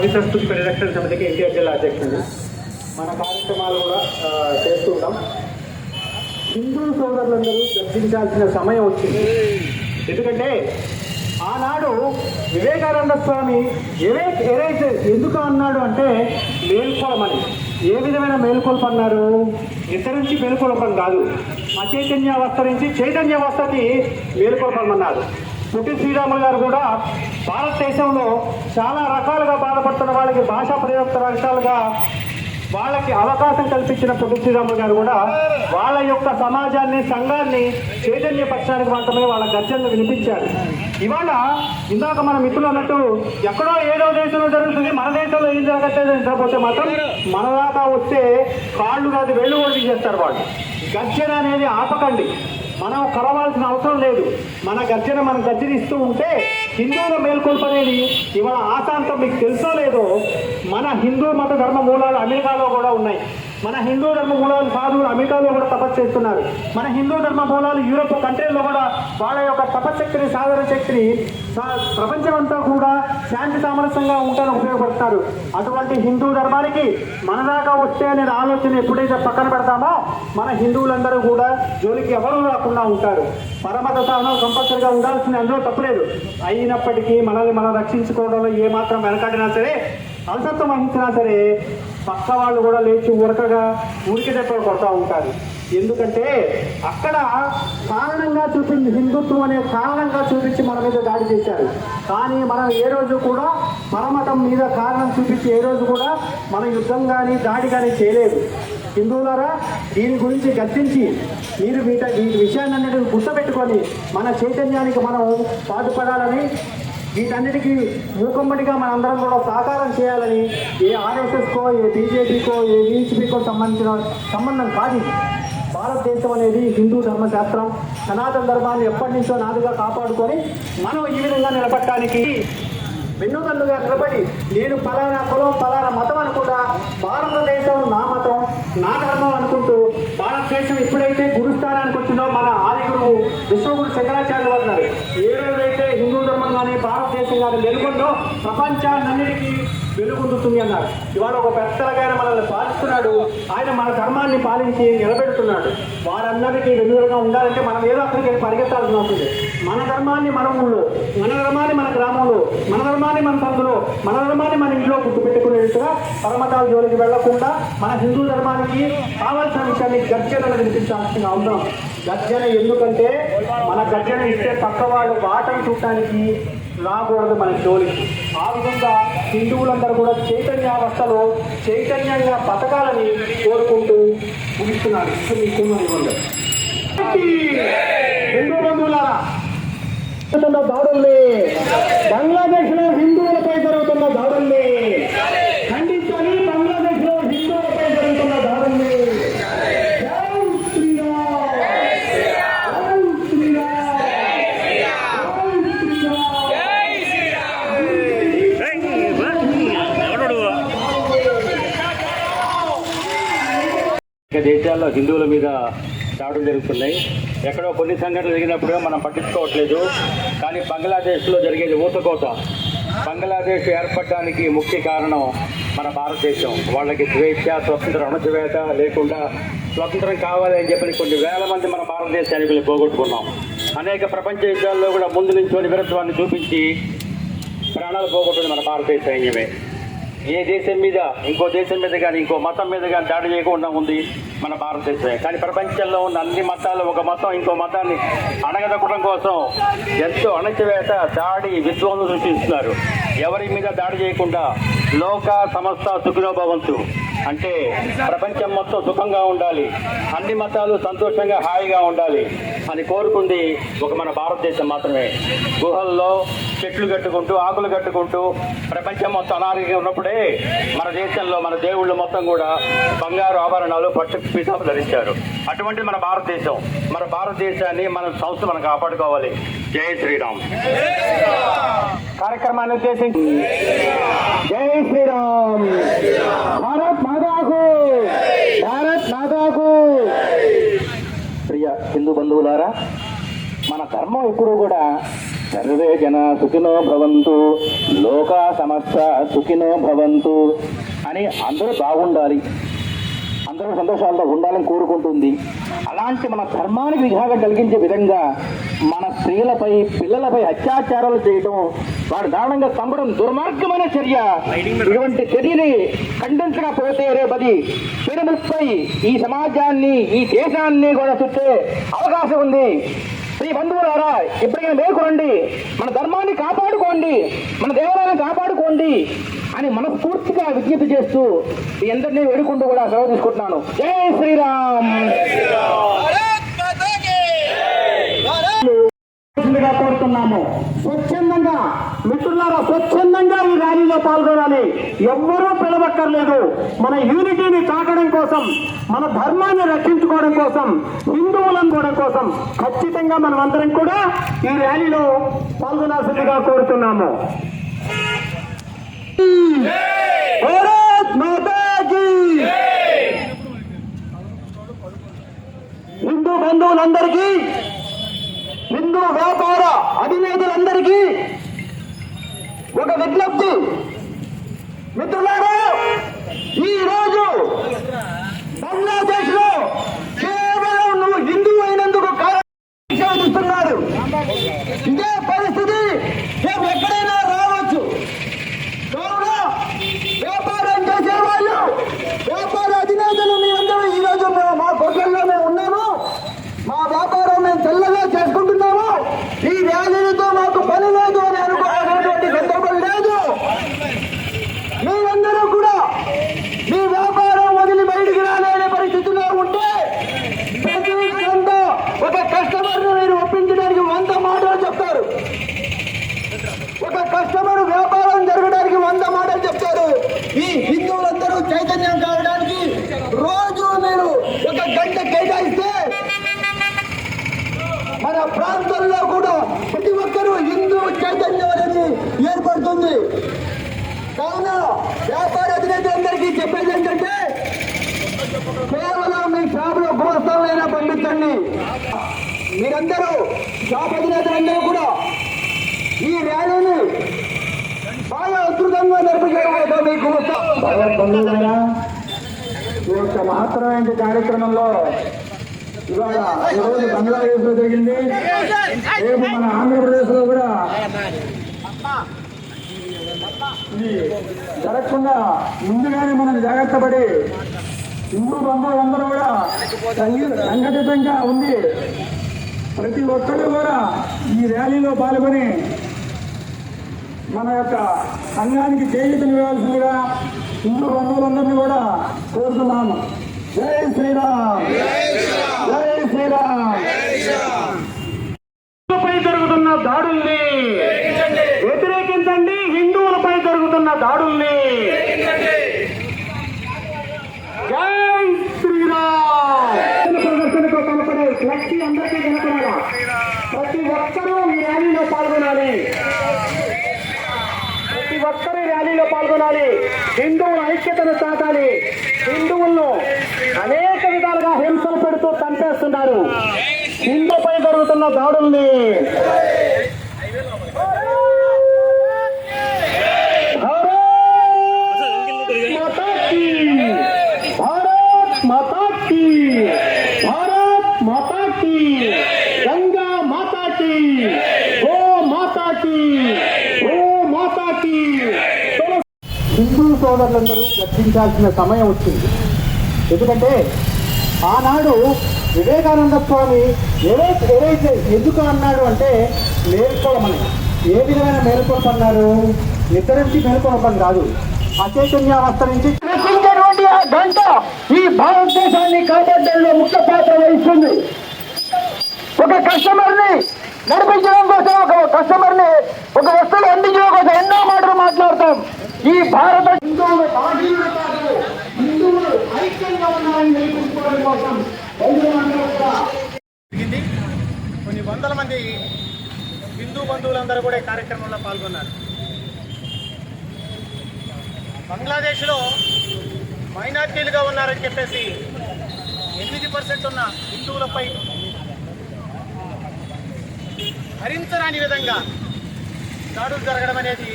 పవిత్ర స్థుతి పరిరక్షణ సమితికి ఎన్టీఆర్ జిల్లా అధ్యక్షుడు మన కార్యక్రమాలు కూడా చేస్తుంటాం హిందూ సోదరులందరూ చర్చించాల్సిన సమయం వచ్చింది. ఎందుకంటే ఆనాడు వివేకానంద స్వామి ఎవే ఏదైతే ఎందుకు అన్నాడు అంటే మేల్కొలమని. ఏ విధమైన మేల్కొల్పు అన్నారు? నిద్రించి మేల్కొల్పం కాదు. అచైతన్యావస్థ నుంచి చైతన్యావస్థకి మేల్కొల్పమన్నారు. పుట్టి శ్రీరాములు గారు కూడా భారతదేశంలో చాలా రకాలుగా బాధపడుతున్న వాళ్ళకి భాషా ప్రయోక్త రకాలుగా వాళ్ళకి అవకాశం కల్పించిన పొట్టి శ్రీరాములు గారు కూడా వాళ్ళ యొక్క సమాజాన్ని సంఘాన్ని చైతన్యపరచడానికి మాత్రమే వాళ్ళ గర్జనలు వినిపించారు. ఇవాళ ఇందాక మన మిత్రులు అన్నట్టు ఎక్కడో ఏదో దేశంలో జరుగుతుంది. మన దేశంలో ఏం జరగట్లేదు అని చెప్పకపోతే మాత్రం మన దాకా వస్తే కాళ్ళు కాదు వెళ్ళు కూడా తీసేస్తారు వాళ్ళు. గర్జన అనేది ఆపకండి. మనం కలవాల్సిన అవసరం లేదు. మన గర్జన మనం గర్జనిస్తూ ఉంటే హిందువుల మేల్కొల్పు అనేది ఇవాళ ఆశాంతం మీకు తెలుసో లేదో మన హిందూ మత ధర్మ మూలాలు అమెరికాలో కూడా ఉన్నాయి. మన హిందూ ధర్మ మూలాలు సాధువులు అమెరికాలో కూడా తపస్సు చేస్తున్నారు. మన హిందూ ధర్మ మూలాలు యూరోప్ కంట్రీల్లో కూడా వాళ్ళ యొక్క తపశక్తిని సాధన శక్తిని సా- ప్రపంచమంతా కూడా శాంతి సామరస్యంగా ఉంటారని ఉపయోగపడతారు. అటువంటి హిందూ ధర్మానికి మన దాకా వస్తే అనే ఆలోచన ఎప్పుడైతే పక్కన పెడతామో మన హిందువులందరూ కూడా జోలికి ఎవరూ రాకుండా ఉంటారు. పరమత కంపల్సరిగా ఉండాల్సింది అందులో తప్పలేదు. అయినప్పటికీ మనల్ని మనం రక్షించుకోవడంలో ఏమాత్రం వెనకాడినా సరే అలసత్వం వహించినా సరే పక్క వాళ్ళు కూడా లేచి ఉరకగా ఉరికి దెబ్బలు కొడతా ఉంటారు. ఎందుకంటే అక్కడ కారణంగా చూపింది హిందుత్వం అనే కారణంగా చూపించి మన మీద దాడి చేశారు. కానీ మనం ఏ రోజు కూడా పరమతం మీద కారణం చూపించి ఏ రోజు కూడా మన యుద్ధం కానీ దాడి కానీ చేయలేదు. హిందువులారా దీని గురించి గర్తించి మీరు వీట వీటి విషయాన్ని అన్నిటిని గుర్తుపెట్టుకొని మన చైతన్యానికి మనం పాటుపడాలని వీటన్నిటికీ మూకమ్మడిగా మనందరం కూడా సహకారం చేయాలని ఏ ఆర్ఎస్ఎస్కో ఏ బీజేపీకో ఏ బీఎస్పీకో సంబంధించిన సంబంధం కాదు. భారతదేశం అనేది హిందూ ధర్మశాస్త్రం. సనాతన ధర్మాన్ని ఎప్పటి నుంచో నాదుగా కాపాడుకొని మనం ఈ విధంగా నిలబడటానికి వెన్నుదన్నుగా నిలబడి నేను పలానా కులం పలానా మతం అనుకుంటా భారతదేశం నా మతం నా ధర్మం అనుకుంటూ భారతదేశం ఎప్పుడైతే గురుస్థానానికి వచ్చిందో మన ఆది గురువు విశ్వగురు శంకరాచార్య వారు ఉన్నారు. ఏ రోజైతే హిందూ ధర్మం కానీ భారతదేశం కానీ వెలుగుందో ప్రపంచాన్నిటికీ వెలుగొందుతుంది అన్నారు ఇవాళ ఒక పెద్దగా మనల్ని పాలిస్తున్నాడు. ఆయన మన ధర్మాన్ని పాలించి నిలబెడుతున్నాడు. వారందరికీ వెలుగులుగా ఉండాలంటే మనం ఏదో అక్కడికి పరిగెత్తాల్సి ఉంటుంది మన ధర్మాన్ని మన ఊళ్ళో మన ధర్మాన్ని మన గ్రామంలో మన ధర్మాన్ని మన సందులో మన ధర్మాన్ని మన ఇంట్లో గుర్తుపెట్టుకునేట్టుగా పరమతాల జోలికి వెళ్ళకుండా మన హిందూ ధర్మానికి కావాల్సిన విషయాన్ని గర్జనలు వినిపించాల్సిన అవసరం. గర్జన ఎందుకంటే మన గర్జన ఇస్తే పక్క వాళ్ళు వాటం చూడటానికి రాకూడదు మన జోలికి. ఆ విధంగా హిందువులందరూ కూడా చైతన్యావస్థలో చైతన్యంగా బతకాలని కోరుకుంటూ ముగిస్తున్నారు ఇప్పుడు మీకు ఇవ్వండి హిందూ బంధువులారా జరుగుతున్న దాడుల్ని బంగ్లాదేశ్లో హిందువులపై జరుగుతున్న దాడుల్ని ఖండించాలి బంగ్లాదేశ్లో హిందువులపై జరుగుతున్న దాడుల్ని జై శ్రీరామ్ జై శ్రీరామ్ జై శ్రీరామ్ ఇక హిందువుల మీద దాడులు జరుగుతున్నాయి. ఎక్కడో కొన్ని సంఘటనలు జరిగినప్పుడు మనం పట్టించుకోవట్లేదు. కానీ బంగ్లాదేశ్లో జరిగేది ఊతకోత. బంగ్లాదేశ్ ఏర్పడడానికి ముఖ్య కారణం మన భారతదేశం. వాళ్ళకి స్వేచ్ఛ స్వతంత్ర అణచివేత లేకుండా స్వతంత్రం కావాలి అని చెప్పి కొన్ని వేల మంది మన భారతదేశ సైనికులు పోగొట్టుకున్నాం. అనేక ప్రపంచ యుద్ధాల్లో కూడా ముందు నుంచి వీరత్వాన్ని చూపించి ప్రాణాలు పోగొట్టింది మన భారతదేశ సైన్యమే. ఏ దేశం మీద ఇంకో దేశం మీద కానీ ఇంకో మతం మీద కానీ దాడి చేయకుండా ఉంది. మన భారతదేశమే. కానీ ప్రపంచంలో ఉన్న అన్ని మతాలు ఒక మతం ఇంకో మతాన్ని అణగదొక్కడం కోసం ఎంతో అణచివేత దాడి విధ్వంసం సృష్టిస్తున్నారు. ఎవరి మీద దాడి చేయకుండా లోక సమస్త సుఖినో భవంతు. అంటే ప్రపంచం మొత్తం సుఖంగా ఉండాలి. అన్ని మతాలు సంతోషంగా హాయిగా ఉండాలి అని కోరుకుంది ఒక మన భారతదేశం మాత్రమే. గుహల్లో చెట్లు కట్టుకుంటూ ఆకులు కట్టుకుంటూ ప్రపంచం మొత్తం అనారోగ్యం ఉన్నప్పుడే మన దేశంలో మన దేవుళ్ళు మొత్తం కూడా బంగారు ఆభరణాలు పట్టు పీఠాలు ధరించారు అటువంటి మన భారతదేశం మన భారతదేశాన్ని మన సంస్థ మనం కాపాడుకోవాలి. జై శ్రీరామ్. కార్యక్రమాన్ని ఉద్దేశించి జై శ్రీరామ్. భారత్ మాతాకు భారత్ మాతాకు. ప్రియ హిందూ బంధువులారా మన ధర్మం ఎప్పుడూ కూడా సర్వే జన సుఖినో భవంతు లోక సమస్త సుఖినో భవంతు అని అందరూ బాగుండాలి. అందరూ సంతోషాలతో ఉండాలని కోరుకుంటుంది. అలాంటి మన ధర్మానికి విఘాతం కలిగించే విధంగా మన స్త్రీలపై పిల్లలపై అత్యాచారాలు చేయడం వారి దారుణంగా చంపడం దుర్మార్గమైన చర్య. ఇటువంటి చర్యని ఖండించకపోతే రేపది పిరుముపై ఈ సమాజాన్ని ఈ దేశాన్ని కూడా చుట్టే అవకాశం ఉంది. శ్రీ బంధువులారా ఇప్పటికైనా మేలుకోండి మన ధర్మాన్ని కాపాడుకోండి. మన దేవాలయాన్ని కాపాడుకోండి. అని మనస్ఫూర్తిగా విజ్ఞప్తి చేస్తూ మీ అందరినీ వేడుకుంటూ కూడా సెలవు తీసుకుంటున్నాను. జై శ్రీరామ్! కోరుతున్నాము. స్వచ్ఛందంగా మిత్రులారా స్వచ్ఛందంగా ఈ ర్యాలీలో పాల్గొనాలి. ఎవ్వరూ పిలవక్కర్లేదు. మన యూనిటీని తాకడం కోసం మన ధర్మాన్ని రక్షించుకోవడం కోసం హిందువులను కూడా కోసం ఖచ్చితంగా మనం అందరం కూడా ఈ ర్యాలీలో పాల్గొనాల్సిందిగా కోరుతున్నాము. భారత్ మాతా హిందూ బంధువులందరికీ హిందూ వ్యాపార అధినేతలందరికీ ఒక విజ్ఞప్తి. మిత్రులారా ఈ రోజు బంగ్లాదేశ్లో కేవలం నువ్వు హిందూ అయినందుకు కారణం ఇదే పరిస్థితి రేపు ఎక్కడైనా రావచ్చు కావున వ్యాపారం చేసే వాళ్ళు వ్యాపార అధినేతలు మీ అందరూ ఈ రోజు మేము మా కొట్లలో మేము ఉన్నాము మా వ్యాపారం మేము తెల్లగా చేసుకుంటున్నాము ఈ ర్యాలీలతో మాకు పని లేదు అని అనుకోవాల్సినటువంటి సందర్భం లేదు మీరందరూ కూడా మీ వ్యాపారం వదిలి బయటికి రాలేని పరిస్థితిలో ఉంటే ప్రతి గంట ఒక కస్టమర్ మీరు ఒప్పించడానికి వంద మాటలు చెప్తారు ఒక కస్టమర్ వ్యాపారం జరగడానికి వంద మాటలు చెప్తారు ఈ హిందువులందరూ చైతన్యం కావడానికి రోజు మీరు ఒక కేటాయిస్తే మన ప్రాంతంలో కూడా ప్రతి ఒక్కరూ హిందూ చైతన్యం అనేది ఏర్పడుతుంది. కావున వ్యాపార అధినేతలందరికీ చెప్పేది ఏంటంటే కేవలం మీ షాపులో గృహస్థలైనా పంపించండి. మీరందరూ షాప్ అధినేతలందరూ కూడా ఈ ర్యాలీని బాగా అద్భుతంగా జరిపించడం మీకు బంధువులైనా ఈ యొక్క మహత్తరమైన కార్యక్రమంలో ఇవాళ ఈరోజు బంగ్లాదేశ్లో జరిగింది. రేపు మన ఆంధ్రప్రదేశ్లో కూడా ఇది జరగకుండా ముందుగానే మనం జాగ్రత్త పడి హిందూ బంధువులందరూ కూడా సంఘటితంగా ఉంది ప్రతి ఒక్కరు కూడా ఈ ర్యాలీలో పాల్గొని మన యొక్క సంఘానికి చేయూతను ఇవ్వాల్సిందిగా హిందూ బంధువులందరినీ కూడా కోరుతున్నాము జై శ్రీరామ్. జై శ్రీరామ్. హిందువులపై జరుగుతున్న దాడుల్ని వ్యతిరేకించండి. హిందువులపై జరుగుతున్న దాడుల్ని జై శ్రీరామ్. ప్రదర్శనకు కనపడే ఫ్లెక్సీ అందరికీ కనపడాలా ప్రతి ఒక్కరూ ఈ ర్యాలీలో పాల్గొనాలి. ఒక్కరూ ర్యాలీలో పాల్గొనాలి. హిందువుల ఐక్యతను సాగాలి హిందువులను అనేక విధాలుగా హింసలు పెడుతూ చంపేస్తున్నారు. హిందూపై జరుగుతున్న దాడుల్ని భారత్ మాతా కీ! భారత్ మాతా కీ! భారత్ మాతా కీ! గంగా మాతా కీ! గో మాతా కీ! గో మాతా కీ! హిందూ సోదరులందరూ గర్తించాల్సిన సమయం వచ్చింది. ఎందుకంటే ఆనాడు వివేకానంద స్వామి ఏవైతే ఏదైతే ఎందుకు అన్నాడు అంటే మేల్కోవమని ఏ విధమైన మేల్కొల్పన్నారు? నిద్ర నుంచి మేల్కొల్పని కాదు. అచైతన్యావస్థ నుంచి ఆ గంట ఈ భారతదేశాన్ని కాపాడడంలో ముఖ్య పాత్ర వహిస్తుంది. ఒక కస్టమర్ని నడిపించడం కోసం ఒక కస్టమర్ని ఒక వస్తువులు అందించడం కోసం ఎన్నో మాటలు మాట్లాడతాం. ఈ భారత హిందువులు బాధ్యులు కాదు హిందువులు ఐక్యంగా ఉన్నారని నిరూపించుకోవడం కోసం రైతులందరూ కూడా జరిగింది. కొన్ని వందల మంది హిందూ బంధువులందరూ కూడా ఈ కార్యక్రమంలో పాల్గొన్నారు. బంగ్లాదేశ్లో మైనార్టీలుగా ఉన్నారని చెప్పేసి ఎనిమిది పర్సెంట్ ఉన్న హిందువులపై భరించరాని విధంగా దాడులు జరగడం అనేది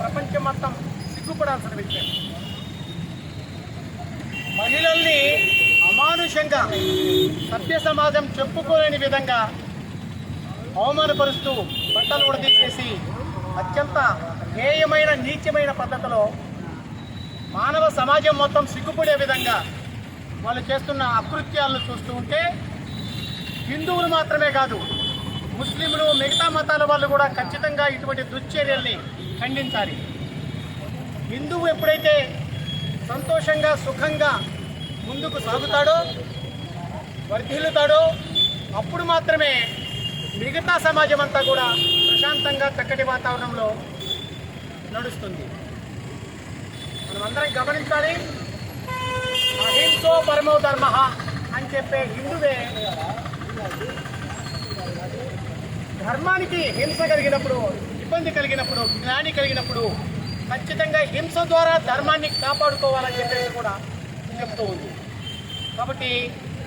ప్రపంచం మొత్తం సిగ్గుపడాల్సిన విషయం. మహిళల్ని అమానుషంగా సభ్య సమాజం చెప్పుకోలేని విధంగా అవమానపరుస్తూ బట్టలు ఉడదీసేసి అత్యంత హేయమైన నీచమైన పద్ధతిలో మానవ సమాజం మొత్తం సిగ్గుపడే విధంగా వాళ్ళు చేస్తున్న అకృత్యాలను చూస్తూ ఉంటే హిందువులు మాత్రమే కాదు ముస్లింలు మిగతా మతాల వాళ్ళు కూడా ఖచ్చితంగా ఇటువంటి దుశ్చర్యల్ని ఖండించాలి. హిందువు ఎప్పుడైతే సంతోషంగా సుఖంగా ముందుకు సాగుతాడో వర్ధిల్లుతాడో అప్పుడు మాత్రమే మిగతా సమాజం అంతా కూడా ప్రశాంతంగా చక్కటి వాతావరణంలో నడుస్తుంది. మనమందరం గమనించాలి అహింసో పరమో ధర్మ అని చెప్పే హిందువే ధర్మానికి హింస కలిగినప్పుడు ఇబ్బంది కలిగినప్పుడు జ్ఞాని కలిగినప్పుడు ఖచ్చితంగా హింస ద్వారా ధర్మాన్ని కాపాడుకోవాలని చెప్పేసి కూడా చెప్తూ ఉంది. కాబట్టి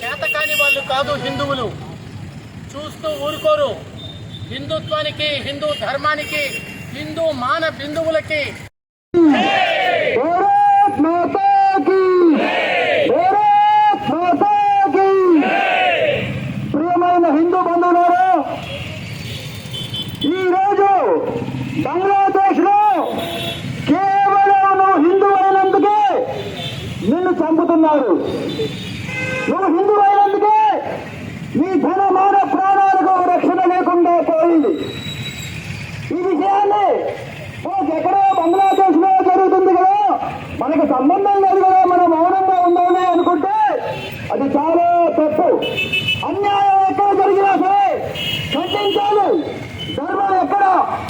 చేతకాని వాళ్ళు కాదు హిందువులు. చూస్తూ ఊరుకోరు. హిందుత్వానికి హిందూ ధర్మానికి హిందూ మాన బిందువులకి భారత్ మాతా కీ భారత్ మాతా కీ ప్రియమైన హిందూ బంధువులారా ఈరోజు బంగ్లాదేశ్లో కేవలం నువ్వు హిందూ అయినందుకే నిన్ను నువ్వు హిందూ అయినందుకే నీ ధనమాన ప్రాణాలకు రక్షణ లేకుండా పోయింది. ఈ విషయాన్ని ఎక్కడో బంగ్లాదేశ్లో జరుగుతుంది కదా. మనకు సంబంధం లేదు కదా. మనం మౌనంగా ఉందామే అనుకుంటే అది చాలా తప్పు. అన్యాయం ఎక్కడ జరిగినా సరే ఖండించాలి. ధర్మం ఎక్కడ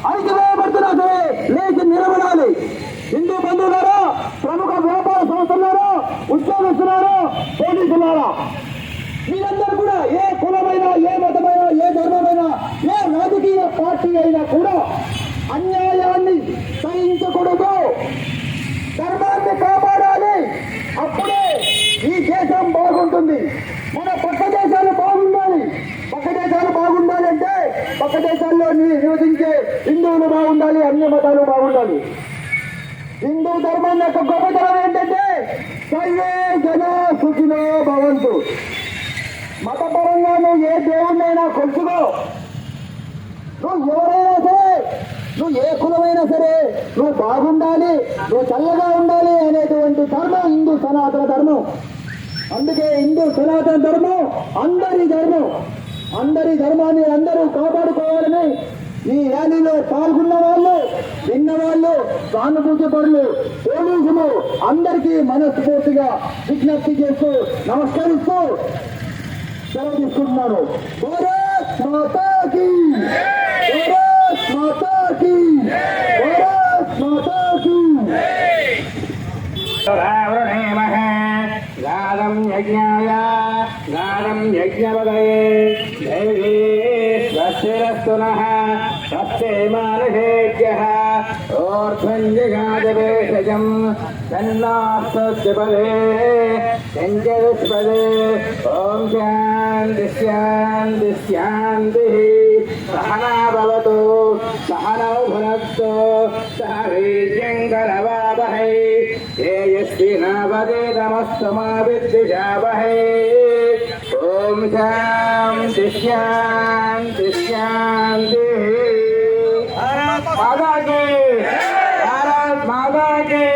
అణిచివేయబడుతున్నా సరే లేచి నిలబడాలి. హిందూ బంధువులారా ఉద్యోగస్తులారా పోలీసులారా. మీరందరూ కూడా ఏ కులమైనా ఏ మతమైనా ఏ ధర్మమైనా ఏ రాజకీయ పార్టీ అయినా కూడా అన్యాయాన్ని సహించకూడదు. ధర్మాన్ని కాపాడాలి. అప్పుడే ఈ దేశం బాగుంటుంది. మన పక్క దేశాలు బాగుండాలి. పక్క దేశాలు బాగుండాలి అంటే పక్క దేశాల్లో నివసించే హిందువులు బాగుండాలి అన్ని మతాలు బాగుండాలి. హిందూ ధర్మం యొక్క గొప్పతనం ఏంటంటే సర్వే జన సుఖినో భవంతు. మతపరంగా నువ్వు ఏ దేవుణ్ణైనా కొలుచుకో. నువ్వు ఎవరైనా సరే నువ్వు ఏ కులమైనా సరే నువ్వు బాగుండాలి నువ్వు చల్లగా ఉండాలి అనేటువంటి ధర్మం హిందూ సనాతన ధర్మం. అందుకే హిందూ సనాతన ధర్మం అందరి ధర్మం. అందరి ధర్మాన్ని అందరూ కాపాడుకోవాలని ఈ ర్యాలీలో పాల్గొన్న వాళ్ళు విన్నవాళ్ళు సానుభూతి పరులు పోలీసులు అందరికీ మనస్ఫూర్తిగా విజ్ఞప్తి చేస్తూ నమస్కరిస్తూ సెలవు తీసుకుంటున్నాను. భారత్ మాతాకి! భారత్ మాతాకి! భారత్ మాతాకి! యజ్ఞాయ గానం యజ్ఞవదయే దేవీ స్వస్తిరస్తు నః तत्सेमानशेज्यः ओर्ध्वञ्जगाजवेशजम् तन्नास्तुष्पदे सञ्जविष्पदे ॐ शान्ति शान्ति, शान्तिः। सहना भवतु, सहनौ भुनस्तु सह वीर्यङ्करवावहै तेजस्विनावदेतमस्तमा विद्विषावहै। ॐ शान्ति शान्ति, शान्तिः। మాతా